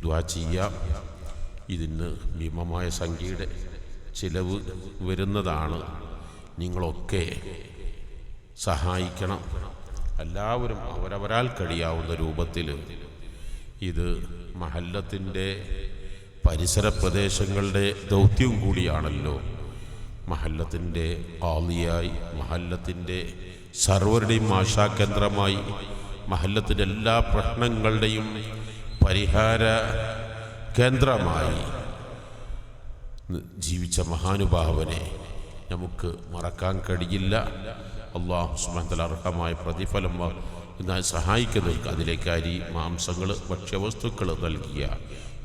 ദ്വാ ചെയ്യാം. ഇതിന് ഭീമമായ സംഖ്യയുടെ ചിലവ് വരുന്നതാണ്. നിങ്ങളൊക്കെ സഹായിക്കണം. എല്ലാവരും അവരവരാൽ കഴിയാവുന്ന രൂപത്തിൽ ഇത് മഹല്ലത്തിന്റെ പരിസര പ്രദേശങ്ങളുടെ ദൗത്യവും കൂടിയാണല്ലോ. മഹല്ലത്തിന്റെ കാളിയായി മഹല്ലത്തിന്റെ സർവരുടെയും ആശാകേന്ദ്രമായി മഹല്ലത്തിന്റെ എല്ലാ പ്രശ്നങ്ങളുടെയും പരിഹാര കേന്ദ്രമായി ജീവിച്ച മഹാനുഭാവനെ നമുക്ക് മറക്കാൻ കഴിയില്ല. അള്ളാഹു സുബാന്തല അർഹമായ പ്രതിഫലം എന്നാൽ സഹായിക്കുന്നവർക്ക് അതിലേക്ക് അരി മാംസങ്ങൾ ഭക്ഷ്യവസ്തുക്കൾ നൽകിയ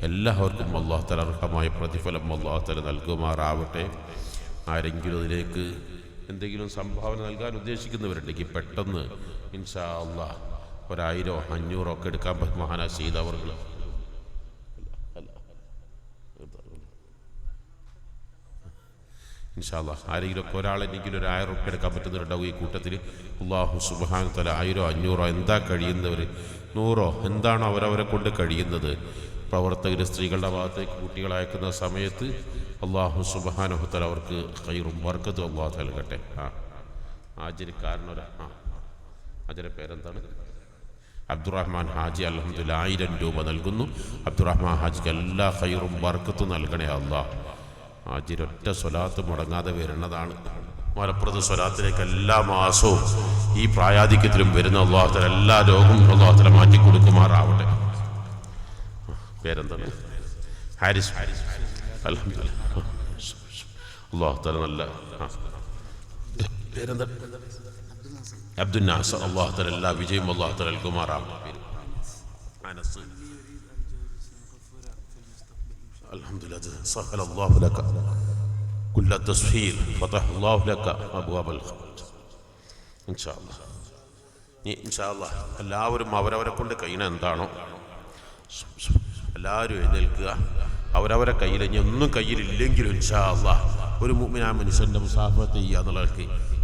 എല്ലാവർക്കും അള്ളാഹു തല അർഹമായ പ്രതിഫലം അള്ളാഹത്തല തല നൽകുമാറാവട്ടെ. ആരെങ്കിലും അതിലേക്ക് എന്തെങ്കിലും സംഭാവന നൽകാൻ ഉദ്ദേശിക്കുന്നവരുണ്ടെങ്കിൽ പെട്ടെന്ന് ഇൻഷാ അള്ളാഹ് ഒരായിരോ അഞ്ഞൂറോ ഒക്കെ എടുക്കാൻ പറ്റും മഹാന ചെയ്തവർകൾ ഇൻഷാല്ല ആരെങ്കിലുമൊക്കെ ഒരാളെങ്കിലും ഒരു ആയിരം ഉറപ്പ് എടുക്കാൻ പറ്റുന്നുണ്ടാവും ഈ കൂട്ടത്തിൽ അള്ളാഹു സുബാൻ തല ആയിരോ അഞ്ഞൂറോ എന്താ കഴിയുന്നവർ നൂറോ? എന്താണോ അവരവരെ കൊണ്ട് കഴിയുന്നത്? പ്രവർത്തകർ സ്ത്രീകളുടെ ഭാഗത്തേക്ക് കുട്ടികളയക്കുന്ന സമയത്ത് അള്ളാഹു സുബാനുഹത്തല അവർക്ക് കൈറും വർക്കത്തും അള്ളാഹു നൽകട്ടെ. ആ ആചരിക്കാരനൊരാ ആ ആചര പേരെന്താണ്? അബ്ദുറഹ്മാൻ ഹാജി അലഹമുല്ല ആയിരം രൂപ നൽകുന്നു. അബ്ദുറഹ്മാൻ ഹാജിക്ക് എല്ലാ ഹൈറും ബർക്കത്തും നൽകണേ ഹാജി ഹാജിരൊറ്റ സ്വലാത്ത് മുടങ്ങാതെ വരുന്നതാണ്. മലപ്പുറത്ത് സ്വലാത്തിലേക്ക് എല്ലാ മാസവും ഈ പ്രായാധിക്യത്തിലും വരുന്ന അള്ളാഹത്തിൽ എല്ലാ രോഗവും അള്ളാഹുത്തല മാറ്റി കൊടുക്കുമാറാവട്ടെ പേരെന്താണ്? ഹാരിസ്. ഹാരിസ് അലഹമ്മദില്ല അള്ളാഹത്തല നല്ല ആ. പേരെന്താണ് അബ്ദുൽ നാസർ അള്ളാഹു തല എല്ലാ വിജയം അള്ളാഹു തല നൽകുമാറാവട്ടെ അനസ് الحمد لله سهل الله لك كل التسهيل فتح الله لك أبواب الخير إن شاء الله ഇനി ഇൻഷാ അല്ലാ എല്ലാവരും അവരവരെ കൊണ്ട് കഴിയണ എന്താണോ എല്ലാവരും എഴുന്നേൽക്കുക അവരവരെ കയ്യിൽ ഇനി ഒന്നും കയ്യിലില്ലെങ്കിലും ഇൻഷാ അല്ലാ ഒരു മുഅ്മിനായ മനുഷ്യന്റെ മുസാഫത്ത് ചെയ്യുക എന്നുള്ളവർക്ക്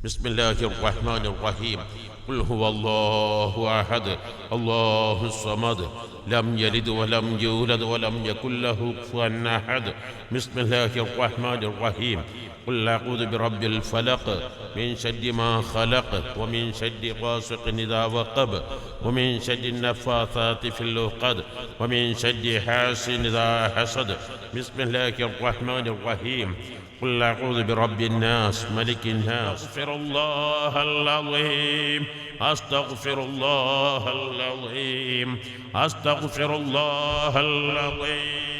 بسم الله الرحمن الرحيم. قل هو الله أحد الله الصمد. لم يلد ولم يولد ولم يكن له كفوا أحد. بسم الله الرحمن الرحيم. قل أعوذ برب الفلق من شر ما خلق ومن شر غاسق إذا وقب ومن شر النفاثات في العقد ومن شر حاسد إذا حسد. بسم الله الرحمن الرحيم. قل أعوذ برب الناس ملك الناس. أستغفر الله العظيم أستغفر الله العظيم أستغفر الله العظيم.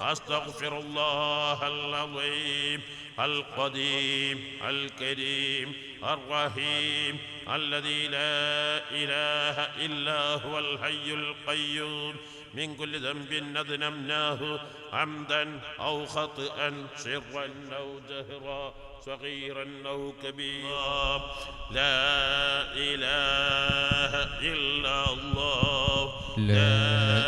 أستغفر الله العظيم القديم الكريم الرحيم الذي لا إله إلا هو الحي القيوم. من كل ذنب أذنبناه عمدا أو خطئا سرا أو جهرا صغيرا أو كبيرا. لا إله إلا الله. لا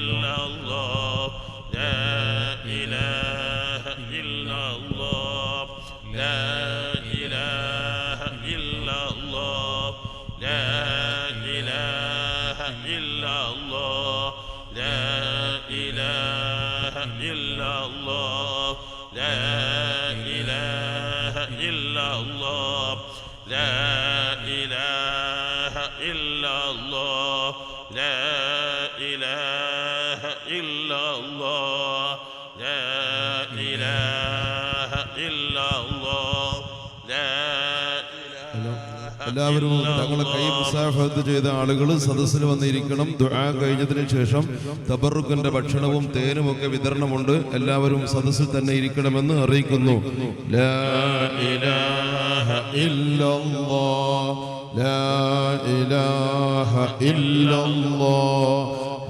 إلا الله لا إله إلا إلا الله لا إله إلا الله لا إله എല്ലാവരും തങ്ങളെ കൈ മുസാഫത്ത് ചെയ്ത ആളുകൾ സദസ്സിൽ വന്നിരിക്കണം ദുആ കഴിഞ്ഞതിന് ശേഷം തബറുക്കിന്റെ ഭക്ഷണവും തേനും ഒക്കെ വിതരണമുണ്ട് എല്ലാവരും സദസ്സിൽ തന്നെ ഇരിക്കണമെന്ന് അറിയിക്കുന്നു ലാ ഇലാഹ ഇല്ലല്ലാഹ് ലാ ഇലാഹ ഇല്ലല്ലാഹ്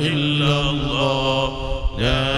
إلا الله. لا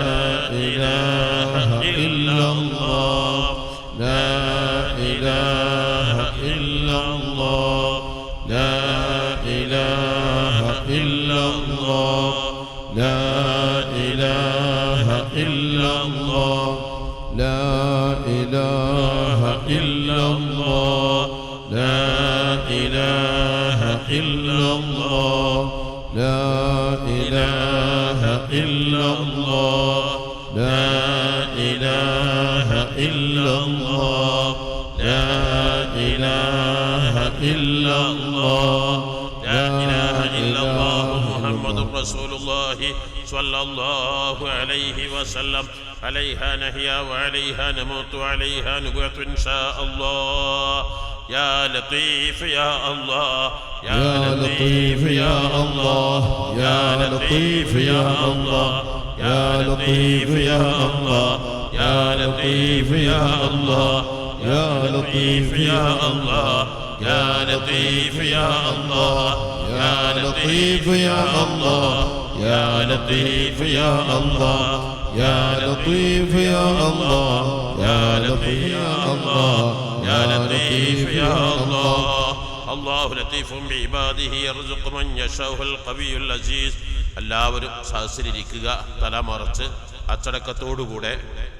رسول الله صلى الله عليه وسلم عليها نحيا وعليها نموت وعليها نبعث إن شاء الله يا لطيف يا الله يا لطيف يا الله يا لطيف يا الله يا لطيف يا الله يا لطيف يا الله يا لطيف يا الله يا لطيف يا الله يا لطيف يا الله يا لطيف يا الله يا لطيف يا الله يا لطيف يا الله يا لطيف يا الله الله لطيف بعباده يرزق من يشاء القوي العزيز എല്ലാവരും സഹസിലിരിക്കുക തലമറച്ച് അച്ചടക്കത്തോടുകൂടെ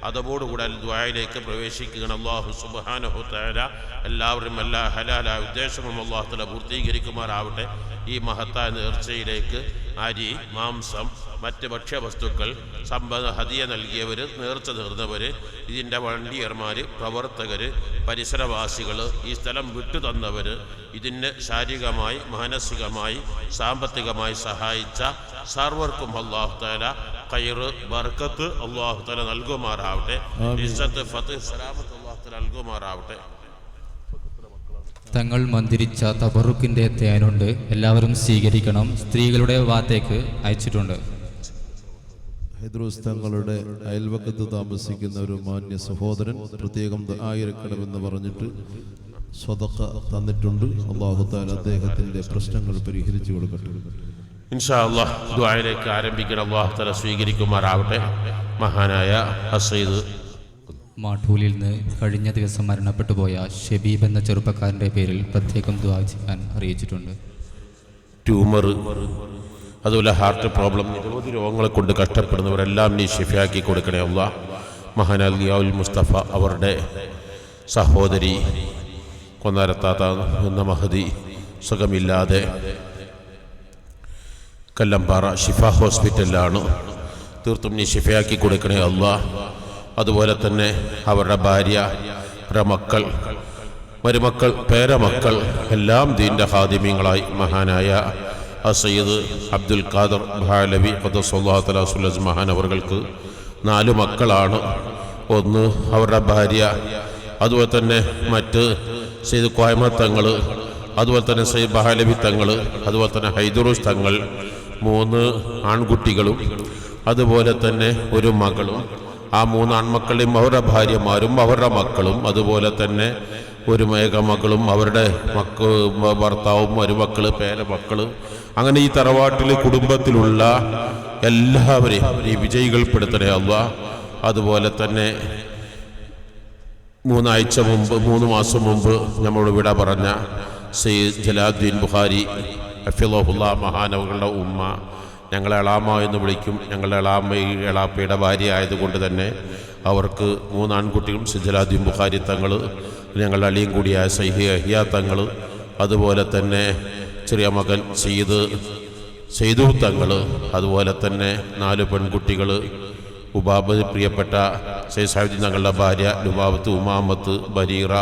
അതോടുകൂടെ ദ്വായയിലേക്ക് പ്രവേശിക്കുകയാണ് അള്ളാഹു സുബാനഹു തല എല്ലാവരും എല്ലാ ഹലാലായ ഉദ്ദേശങ്ങളും അള്ളാഹു തല പൂർത്തീകരിക്കുമാറാവട്ടെ. ഈ മഹത്തായ നേർച്ചയിലേക്ക് അരി മാംസം മറ്റ് ഭക്ഷ്യവസ്തുക്കൾ സമ്പദ ഹതിയ നൽകിയവർ നേർച്ച നേർന്നവർ ഇതിന്റെ വണ്ടിയർമാർ പ്രവർത്തകർ പരിസരവാസികൾ ഈ സ്ഥലം വിട്ടു തന്നവർ ഇതിന് ശാരീരികമായി മാനസികമായി സാമ്പത്തികമായി സഹായിച്ച സർവർക്കും അള്ളാഹു താല കയറ് ബർക്കത്ത് അള്ളാഹു തല നൽകുമാറാവട്ടെ. ഇസ്സത്ത് ഫത്ത് സലാമത്ത് അള്ളാഹു താല നൽകുമാറാവട്ടെ. തങ്ങൾ മന്ദിരിച്ച തബറുക്കിന്റെ തേനുണ്ട്. എല്ലാവരും സ്വീകരിക്കണം. സ്ത്രീകളുടെ വാത്തേക്ക് അയച്ചിട്ടുണ്ട്. ഹൈദ്രോസ് തങ്ങളുടെ അയൽവക്കത്ത് താമസിക്കുന്ന ഒരു മാന്യ സഹോദരൻ പ്രത്യേകം ആയിരക്കണമെന്ന് പറഞ്ഞിട്ട് സ്വതക്ക തന്നിട്ടുണ്ട്. അള്ളാഹുത്താൽ അദ്ദേഹത്തിന്റെ അദ്ദേഹത്തിന്റെ പ്രശ്നങ്ങൾ പരിഹരിച്ചു കൊടുക്കട്ടെ. ഇൻഷാ അള്ളാഹ് ദ്വായയിലേക്ക് ആരംഭിക്കണം അള്ളാഹു താല സ്വീകരിക്കുമാറാവട്ടെ. മഹാനായ ഹസീദ്. മാട്ടൂലിൽ നിന്ന് കഴിഞ്ഞ ദിവസം മരണപ്പെട്ടു പോയ ഷെബീബ് എന്ന ചെറുപ്പക്കാരന്റെ പേരിൽ പ്രത്യേകം ദുആ ചെയ്യാൻ അറിയിച്ചിട്ടുണ്ട്. ട്യൂമർ അതുപോലെ ഹാർട്ട് പ്രോബ്ലം നിരവധി രോഗങ്ങളെ കൊണ്ട് കഷ്ടപ്പെടുന്നവരെല്ലാം നീ ഷിഫയാക്കി കൊടുക്കണേ അള്ളാ മഹാനാൽ ഗിയാവുൽ മുസ്തഫ അവരുടെ സഹോദരി കൊന്നാരത്താത്ത എന്ന മഹതി സുഖമില്ലാതെ കല്ലമ്പാറ ഷിഫ ഹോസ്പിറ്റലിലാണ്. തീർത്തും നീ ഷിഫയാക്കി കൊടുക്കണേ അല്ല അതുപോലെ തന്നെ അവരുടെ ഭാര്യ അവരുടെ മക്കൾ മരുമക്കൾ പേരമക്കൾ എല്ലാം ദീന്റെ ഹാദിമ്യങ്ങളായി മഹാനായ സയ്യിദ് അബ്ദുൽ ഖാദർ ഭാലവി ഖദസുല്ലാത്തലാസുല്ലസ് മഹാൻ അവർക്ക് നാല് മക്കളാണ്. ഒന്ന് അവരുടെ ഭാര്യ അതുപോലെ തന്നെ മറ്റ് സെയ്ദ് തങ്ങൾ അതുപോലെ തന്നെ സെയ്ദ് ബഹാലവി തങ്ങൾ അതുപോലെ തന്നെ ഹൈദുറൂസ് തങ്ങൾ മൂന്ന് ആൺകുട്ടികളും അതുപോലെ തന്നെ ഒരു മകളും. ആ മൂന്ന് ആൺമക്കളെയും അവരുടെ ഭാര്യമാരും അവരുടെ മക്കളും അതുപോലെ തന്നെ ഒരു മേഘമകളും അവരുടെ മക്ക ഭർത്താവും മരുമക്കൾ പേരമക്കൾ അങ്ങനെ ഈ തറവാട്ടിലെ കുടുംബത്തിലുള്ള എല്ലാവരെയും ഈ വിജയികൾ പെടുത്തണേ അല്ല അതുപോലെ തന്നെ മൂന്നാഴ്ച മുമ്പ് മൂന്ന് മാസം മുമ്പ് നമ്മളോട് വിട പറഞ്ഞ സയ്യിദ് ജലാദ്ദീൻ ബുഖാരി അഫിലോഹുല്ല മഹാനവകളുടെ ഉമ്മ. ഞങ്ങളെ എളാമ എന്ന് വിളിക്കും. ഞങ്ങളുടെ എളാമ ഈ എളാപ്പയുടെ ഭാര്യ ആയതുകൊണ്ട് തന്നെ അവർക്ക് മൂന്ന് ആൺകുട്ടികളും സിജലാദ്യം ബുഖാരി തങ്ങൾ ഞങ്ങളുടെ അളിയും കൂടിയായ സഹി അഹിയ തങ്ങൾ അതുപോലെ തന്നെ ചെറിയ മകൻ സെയ്ദ് സെയ്തു തങ്ങൾ അതുപോലെ തന്നെ നാല് പെൺകുട്ടികൾ ഉബാബ് പ്രിയപ്പെട്ട ഷെയ്ഖ് സാഹിബ് തങ്ങളുടെ ഭാര്യ ലുബാബത്ത് ഉമാമത്ത് ബരീറ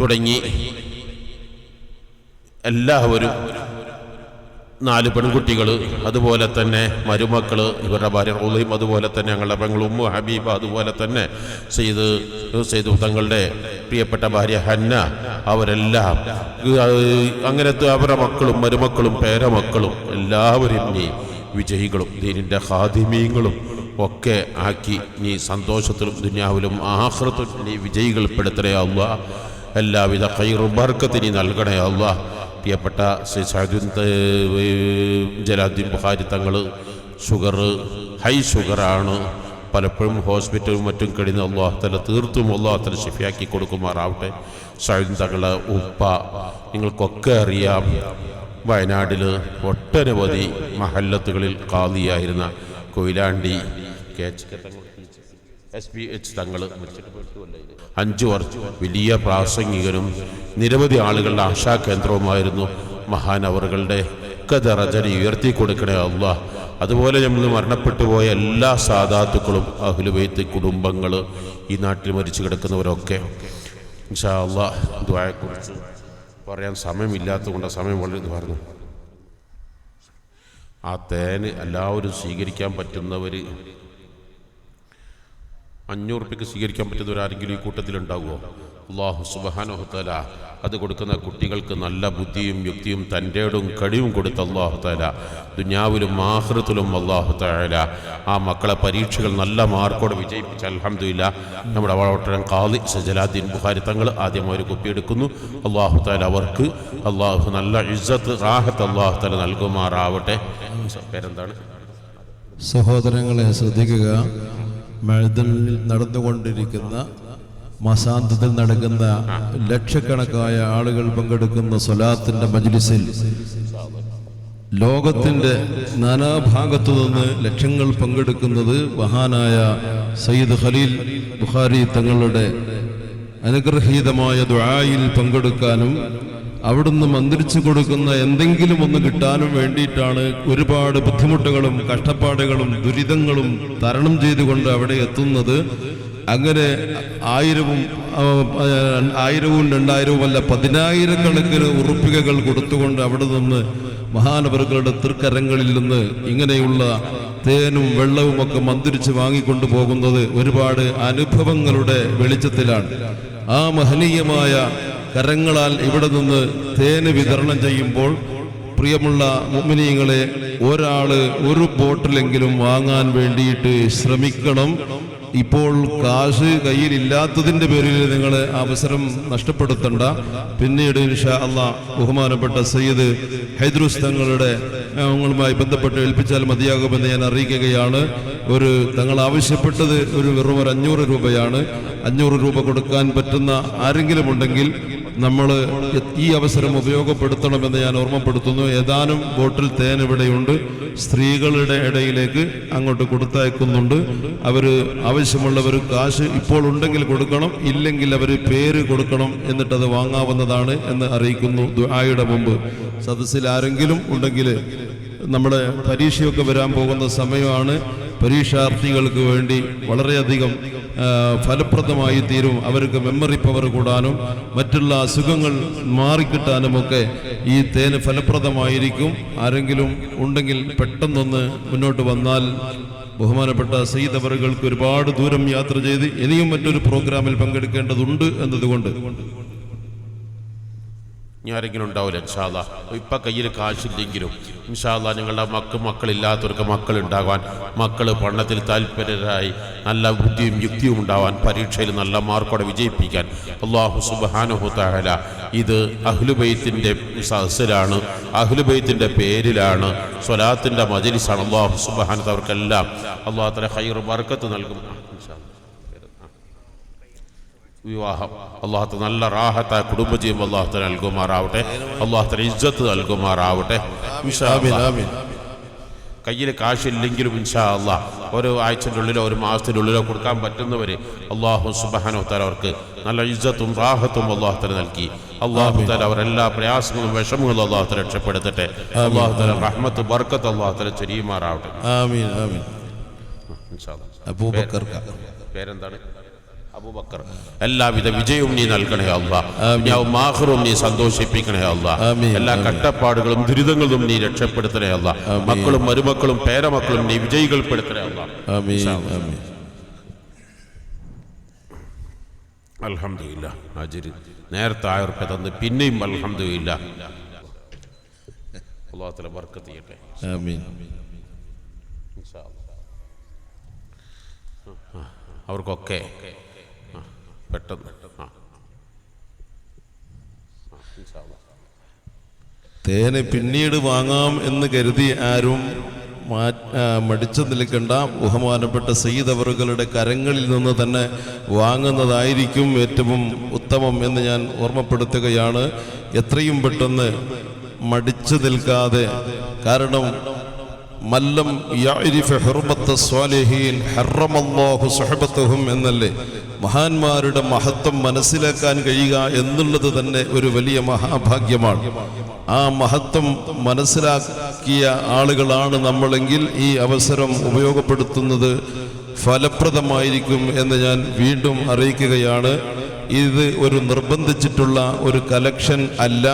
തുടങ്ങി എല്ലാവരും നാല് പെൺകുട്ടികൾ അതുപോലെ തന്നെ മരുമക്കൾ ഇവരുടെ ഭാര്യ റോളയും അതുപോലെ തന്നെ ഞങ്ങളുടെ പെങ്ങൾ ഉമ്മു ഹബീബ അതുപോലെ തന്നെ സെയ്ത് സെയ്തു തങ്ങളുടെ പ്രിയപ്പെട്ട ഭാര്യ ഹന്ന അവരെല്ലാം അങ്ങനത്തെ അവരുടെ മക്കളും മരുമക്കളും പേരമക്കളും എല്ലാവരും നീ വിജയികളും ദീനിന്റെ ഹാദിമീങ്ങളും ഒക്കെ ആക്കി നീ സന്തോഷത്തിലും ദുന്യാവിലും ആഹ്റത്തിലും നീ വിജയികൾപ്പെടുത്തണേ അല്ല എല്ലാവിധ കൈറും ബർക്കത്ത് നീ നൽകണേ അല്ല പ്രിയപ്പെട്ട ശ്രീ സഹദുൻ ജലാദ്ദീൻ ബുഹാരി തങ്ങൾ ഷുഗർ ഹൈ ഷുഗറാണ് പലപ്പോഴും ഹോസ്പിറ്റലും മറ്റും കഴിഞ്ഞ് അള്ളാഹത്തല തീർത്തും അള്ളാഹത്തല ഷിഫിയാക്കി കൊടുക്കുമാറാവട്ടെ. സഹദുൻ തങ്ങളെ ഉപ്പ നിങ്ങൾക്കൊക്കെ അറിയാം വയനാട്ടിൽ ഒട്ടനവധി മഹല്ലത്തുകളിൽ കാതിയായിരുന്ന കൊയിലാണ്ടി കേച്ചക്കത്തങ്ങൾ അഞ്ചു വർഷം വലിയ പ്രാസംഗികനും നിരവധി ആളുകളുടെ ആശാകേന്ദ്രവുമായിരുന്നു മഹാനവറുകളുടെ കഥറജനെ ഉയർത്തി കൊടുക്കണേ അല്ല അതുപോലെ നമ്മൾ മരണപ്പെട്ടു പോയ എല്ലാ സാധാത്തുക്കളും അഹ്ലുബൈത്ത് കുടുംബങ്ങൾ ഈ നാട്ടിൽ മരിച്ചു കിടക്കുന്നവരൊക്കെ. ഇൻഷാ അള്ളാ പറയാൻ സമയമില്ലാത്തതുകൊണ്ട് സമയം വളരെ ഇത് പറഞ്ഞു ആ തേന് എല്ലാവരും സ്വീകരിക്കാൻ പറ്റുന്നവർ അഞ്ഞൂറ് റുപ്യക്ക് സ്വീകരിക്കാൻ പറ്റുന്നവരാരെങ്കിലും ഈ കൂട്ടത്തിൽ കൂട്ടത്തിലുണ്ടാകുമോ അള്ളാഹു സുബാനോഹത്തല അത് കൊടുക്കുന്ന കുട്ടികൾക്ക് നല്ല ബുദ്ധിയും യുക്തിയും തന്റെടും കഴിവും കൊടുത്ത അള്ളാഹു താല ദുനിയാവിലും ആഹൃത്തിലും അള്ളാഹു താല ആ മക്കളെ പരീക്ഷകൾ നല്ല മാർക്കോടെ വിജയിപ്പിച്ച അലഹമില്ല നമ്മുടെ വളവട്ടം കാളി സജലാദ്ദീൻ ബുഹാരി തങ്ങൾ ആദ്യം അവർ കുപ്പിയെടുക്കുന്നു. അള്ളാഹു താല അവർക്ക് അള്ളാഹു നല്ല ഇസ്സത്ത് റാഹത്ത് അള്ളാഹു താല നൽകുമാറാവട്ടെ. പേരെന്താണ്? സഹോദരങ്ങളെ ശ്രദ്ധിക്കുക. മഴുതലിൽ നടന്നുകൊണ്ടിരിക്കുന്ന മാസാന്തത്തിൽ നടക്കുന്ന ലക്ഷക്കണക്കായ ആളുകൾ പങ്കെടുക്കുന്ന സ്വലാത്തിന്റെ മജ്ലിസിൽ ലോകത്തിന്റെ നാനാഭാഗത്തു നിന്ന് ലക്ഷങ്ങൾ പങ്കെടുക്കുന്നത് മഹാനായ സയ്യിദ് ഖലീൽ ബുഖാരി തങ്ങളുടെ അനുഗ്രഹീതമായ ദുആയിൽ പങ്കെടുക്കാനും അവിടുന്ന് മന്ത്രിച്ചു കൊടുക്കുന്ന എന്തെങ്കിലും ഒന്ന് കിട്ടാനും വേണ്ടിയിട്ടാണ് ഒരുപാട് ബുദ്ധിമുട്ടുകളും കഷ്ടപ്പാടുകളും ദുരിതങ്ങളും തരണം ചെയ്തുകൊണ്ട് അവിടെ എത്തുന്നത്. അങ്ങനെ ആയിരവും ആയിരവും രണ്ടായിരവും അല്ല പതിനായിരക്കണക്കിന് ഉറുപ്പികകൾ കൊടുത്തുകൊണ്ട് അവിടെ നിന്ന് മഹാനവറുകളുടെ തൃക്കരങ്ങളിൽ നിന്ന് ഇങ്ങനെയുള്ള തേനും വെള്ളവും ഒക്കെ മന്ത്രിച്ച് വാങ്ങിക്കൊണ്ടു പോകുന്നത് ഒരുപാട് അനുഭവങ്ങളുടെ വെളിച്ചത്തിലാണ്. ആ മഹനീയമായ കരങ്ങളാൽ ഇവിടെ നിന്ന് തേന് വിതരണം ചെയ്യുമ്പോൾ പ്രിയമുള്ള മുമിനീങ്ങളെ ഒരാൾ ഒരു ബോട്ടിലെങ്കിലും വാങ്ങാൻ വേണ്ടിയിട്ട് ശ്രമിക്കണം. ഇപ്പോൾ കാശ് കയ്യിലില്ലാത്തതിന്റെ പേരിൽ നിങ്ങൾ അവസരം നഷ്ടപ്പെടുത്തണ്ട. പിന്നീട് ഇൻഷാ അല്ല ബഹുമാനപ്പെട്ട സയ്യിദ് ഹൈദ്രൂസ് തങ്ങളുടെ ഞങ്ങളുമായി ബന്ധപ്പെട്ട് ഏൽപ്പിച്ചാൽ മതിയാകുമെന്ന് ഞാൻ അറിയിക്കുകയാണ്. ഒരു തങ്ങൾ ആവശ്യപ്പെട്ടത് ഒരു വെറും ഒരു അഞ്ഞൂറ് രൂപയാണ്. അഞ്ഞൂറ് രൂപ കൊടുക്കാൻ പറ്റുന്ന ആരെങ്കിലും ഉണ്ടെങ്കിൽ നമ്മൾ ഈ അവസരം ഉപയോഗപ്പെടുത്തണമെന്ന് ഞാൻ ഓർമ്മപ്പെടുത്തുന്നു. ഏതാനും ബോട്ടിൽ തേൻ ഇവിടെയുണ്ട്. സ്ത്രീകളുടെ ഇടയിലേക്ക് അങ്ങോട്ട് കൊടുത്തയക്കുന്നുണ്ട്. അവർ ആവശ്യമുള്ളവർ കാശ് ഇപ്പോൾ ഉണ്ടെങ്കിൽ കൊടുക്കണം ഇല്ലെങ്കിൽ അവർ പേര് കൊടുക്കണം എന്നിട്ടത് വാങ്ങാവുന്നതാണ് എന്ന് അറിയിക്കുന്നു ദുആയുടെ മുമ്പ്. സദസ്സിൽ ആരെങ്കിലും ഉണ്ടെങ്കിൽ നമ്മുടെ പരീക്ഷയൊക്കെ വരാൻ പോകുന്ന സമയമാണ്. പരീക്ഷാർത്ഥികൾക്ക് വേണ്ടി വളരെയധികം ഫലപ്രദമായി തീരും. അവർക്ക് മെമ്മറി പവർ കൂടാനും മറ്റുള്ള അസുഖങ്ങൾ മാറിക്കിട്ടാനുമൊക്കെ ഈ തേന് ഫലപ്രദമായിരിക്കും. ആരെങ്കിലും ഉണ്ടെങ്കിൽ പെട്ടെന്നൊന്ന് മുന്നോട്ട് വന്നാൽ ബഹുമാനപ്പെട്ട സയ്യിദ് അവറുകൾക്ക് ഒരുപാട് ദൂരം യാത്ര ചെയ്ത് ഇനിയും മറ്റൊരു പ്രോഗ്രാമിൽ പങ്കെടുക്കേണ്ടതുണ്ട് എന്നതുകൊണ്ട്. ഇനി ആരെങ്കിലും ഉണ്ടാവില്ല ഇൻഷാല്ല ഇപ്പം കയ്യിൽ കാശില്ലെങ്കിലും ഇൻഷാല്ല നിങ്ങളുടെ മക്കൾ മക്കളില്ലാത്തവർക്ക് മക്കൾ ഉണ്ടാകാൻ മക്കൾ പഠനത്തിൽ താല്പര്യരായി നല്ല ബുദ്ധിയും യുക്തിയും ഉണ്ടാവാൻ പരീക്ഷയിൽ നല്ല മാർക്കോടെ വിജയിപ്പിക്കാൻ അള്ളാഹു സുബാനുഹുത്താഹല ഇത് അഹ്ലുബൈത്തിന്റെ സഹസിലാണ് അഹ്ലുബൈത്തിന്റെ പേരിലാണ് സ്വലാത്തിന്റെ മജലിസാണ് അള്ളാഹു സുബാനത്ത് അവർക്കെല്ലാം അള്ളാഹു തല ഹൈർ ബർക്കത്ത് നൽകും. വിവാഹം. അള്ളാഹത്ത് നല്ല റാഹത്ത കുടുംബജീവം അള്ളാഹത്ത് നൽകുമാറാവട്ടെ. അള്ളാഹത്തിന് ഇജ്ജത്ത് നൽകുമാറാവട്ടെ. കയ്യിൽ കാശില്ലെങ്കിലും ഇൻഷാ അള്ളാ ഒരു ആഴ്ചന്റെ ഉള്ളിലോ ഒരു മാസത്തിന്റെ ഉള്ളിലോ കൊടുക്കാൻ പറ്റുന്നവർ അള്ളാഹു സുബാനോ തല അവർക്ക് നല്ല ഇജ്ജത്തും റാഹത്തും അള്ളാഹത്തിന് നൽകി. അള്ളാഹു തല അവരെല്ലാ പ്രയാസങ്ങളും വിഷമങ്ങളും അള്ളാഹത്തെ രക്ഷപ്പെടുത്തട്ടെ. അള്ളാഹു തല റഹ്മത്ത് ബർക്കത്ത് അള്ളാഹത്തിന് ചെരിയുമാറാവട്ടെ. പേരെന്താണ്? അബൂബക്കർ. എല്ലാവിധ വിജയവും നീ നൽകണേ അല്ല ഞാൻ മാഹറും നീ സന്തോഷിപ്പിക്കണേ അല്ല എല്ലാ കട്ടപ്പാടുകളും ദുരിതങ്ങളും നീ രക്ഷപ്പെടുത്തണേ അല്ല മക്കളും മരുമക്കളും പേരമക്കളും നീ വിജയികൾ പെടുത്തണേ അൽഹംദുലില്ല അജിര്. നേരത്തെ ആയവർക്ക് തന്ന് പിന്നെയും അലഹമില്ല അള്ളാഹത്തിലെ ബർക്കത്ത് ചെയ്യട്ടെ. അവർക്കൊക്കെ പെട്ടെന്ന്. തേന് പിന്നീട് വാങ്ങാം എന്ന് കരുതി ആരും മടിച്ചു നിൽക്കേണ്ട. ബഹുമാനപ്പെട്ട സയ്യിദ് അവറുകളുടെ കരങ്ങളിൽ നിന്ന് തന്നെ വാങ്ങുന്നതായിരിക്കും ഏറ്റവും ഉത്തമം എന്ന് ഞാൻ ഓർമ്മപ്പെടുത്തുകയാണ്. എത്രയും പെട്ടെന്ന് മടിച്ചു നിൽക്കാതെ. കാരണം മല്ലം സ്വാലിഹീൻ എന്നല്ലേ? മഹാന്മാരുടെ മഹത്വം മനസ്സിലാക്കാൻ കഴിയുക എന്നുള്ളത് തന്നെ ഒരു വലിയ മഹാഭാഗ്യമാണ്. ആ മഹത്വം മനസ്സിലാക്കിയ ആളുകളാണ് നമ്മളെങ്കിൽ ഈ അവസരം ഉപയോഗപ്പെടുത്തുന്നത് ഫലപ്രദമായിരിക്കും എന്ന് ഞാൻ വീണ്ടും അറിയിക്കുകയാണ്. ഇത് ഒരു നിർബന്ധിച്ചിട്ടുള്ള ഒരു കലക്ഷൻ അല്ല.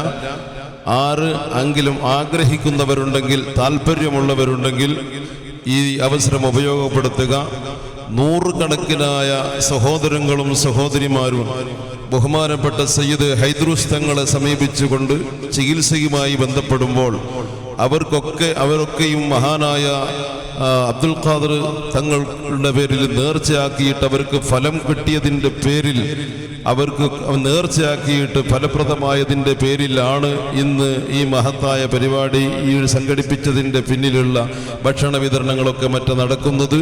ആറ് എങ്കിലും ആഗ്രഹിക്കുന്നവരുണ്ടെങ്കിൽ താല്പര്യമുള്ളവരുണ്ടെങ്കിൽ ഈ അവസരം ഉപയോഗപ്പെടുത്തുക. നൂറുകണക്കിനായ സഹോദരങ്ങളും സഹോദരിമാരും ബഹുമാനപ്പെട്ട സയ്യിദ് ഹൈദ്രൂസ് തങ്ങളെ സമീപിച്ചുകൊണ്ട് ചികിത്സയുമായി ബന്ധപ്പെടുമ്പോൾ അവർക്കൊക്കെ അവരൊക്കെയും മഹാനായ അബ്ദുൽ ഖാദർ തങ്ങളുടെ പേരിൽ നേർച്ചയാക്കിയിട്ട് അവർക്ക് ഫലം കിട്ടിയതിന്റെ പേരിൽ അവർക്ക് നേർച്ചയാക്കിയിട്ട് ഫലപ്രദമായതിന്റെ പേരിലാണ് ഇന്ന് ഈ മഹത്തായ പരിപാടി ഈ സംഘടിപ്പിച്ചതിന്റെ പിന്നിലുള്ള ഭക്ഷണ വിതരണങ്ങളൊക്കെ മറ്റ് നടക്കുന്നത്.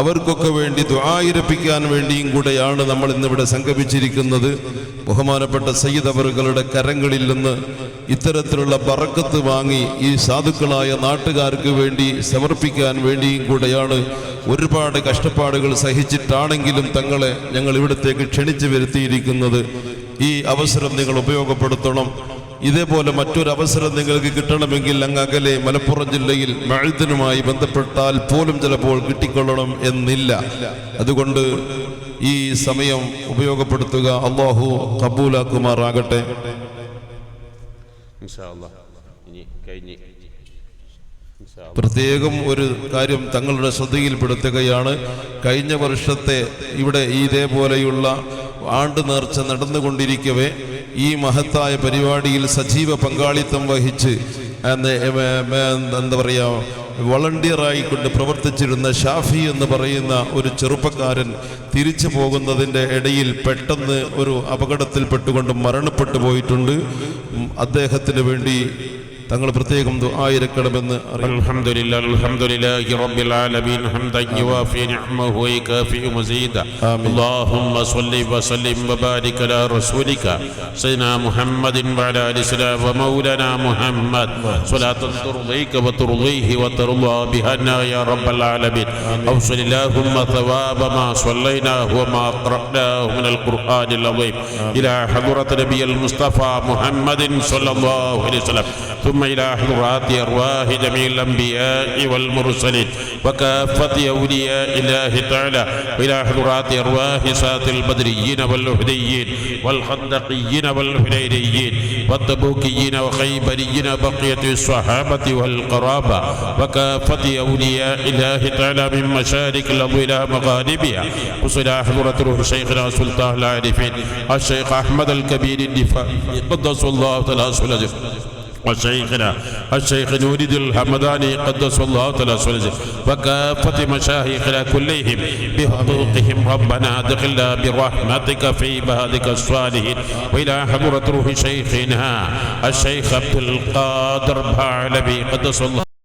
അവർക്കൊക്കെ വേണ്ടി ദ്വായിരപ്പിക്കാൻ വേണ്ടിയും കൂടെയാണ് നമ്മൾ ഇന്നിവിടെ സംഗമിച്ചിരിക്കുന്നത് ബഹുമാനപ്പെട്ട സയ്യിദ് അവറുകളുടെ കരങ്ങളിൽ നിന്ന് ഇത്തരത്തിലുള്ള ബറക്കത്ത് വാങ്ങി ഈ സാധുക്കളായ നാട്ടുകാർക്ക് വേണ്ടി സമർപ്പിക്കാൻ വേണ്ടിയും കൂടെയാണ് ഒരുപാട് കഷ്ടപ്പാടുകൾ സഹിച്ചിട്ടാണെങ്കിലും തങ്ങളെ ഞങ്ങൾ ഇവിടത്തേക്ക് ക്ഷണിച്ചു വരുത്തിയിരിക്കുന്നത് ഈ അവസരം നിങ്ങൾ ഉപയോഗപ്പെടുത്തണം. ഇതേപോലെ മറ്റൊരു അവസരം നിങ്ങൾക്ക് കിട്ടണമെങ്കിൽ അങ്ങ് അകലെ മലപ്പുറം ജില്ലയിൽ മഴത്തിനുമായി ബന്ധപ്പെട്ടാൽ പോലും ചിലപ്പോൾ കിട്ടിക്കൊള്ളണം എന്നില്ല. അതുകൊണ്ട് ഈ സമയം ഉപയോഗപ്പെടുത്തുക അള്ളാഹു കബൂലാക്കുമാറാകട്ടെ. പ്രത്യേകം ഒരു കാര്യം തങ്ങളുടെ ശ്രദ്ധയിൽപ്പെടുത്തുകയാണ്. കഴിഞ്ഞ വർഷത്തെ ഇവിടെ ഇതേപോലെയുള്ള ആണ്ട് നേർച്ച നടന്നുകൊണ്ടിരിക്കവേ ഈ മഹത്തായ പരിപാടിയിൽ സജീവ പങ്കാളിത്തം വഹിച്ച് എന്താ പറയുക വളണ്ടിയറായിക്കൊണ്ട് പ്രവർത്തിച്ചിരുന്ന ഷാഫി എന്ന് പറയുന്ന ഒരു ചെറുപ്പക്കാരൻ തിരിച്ചു പോകുന്നതിന്റെ ഇടയിൽ പെട്ടെന്ന് ഒരു അപകടത്തിൽപ്പെട്ടുകൊണ്ട് മരണപ്പെട്ടു പോയിട്ടുണ്ട്. അദ്ദേഹത്തിന് വേണ്ടി തങ്ങൾ പ്രത്യേകം ആയിരക്കണമെന്ന് അറിയിക്കുന്നു. اللهم إلى حضرات أرواح جميع الأنبياء والمرسلين وكافة أولياء الله تعالى وإلى حضرات أرواح سات البدريين والوهديين والخندقيين والحنينيين والتبوكيين وخيبريين بقية الصحابة والقرابة وكافة أولياء الله تعالى من مشارق الأرض إلى مغاربها وصلى حضرة روح شيخنا سلطان العارفين الشيخ أحمد الكبير الدفاع قدس الله تعالى سبحانه وشيخنا. الشيخ نورد الحمداني قدس الله تعالى سلطه وكافة مشايخنا كلهم بحقوقهم. ربنا ادخلنا برحمتك في عبادك الصالحين. وإلى حضرة روح شيخنا الشيخ عبد القادر بعلبي قدس الله.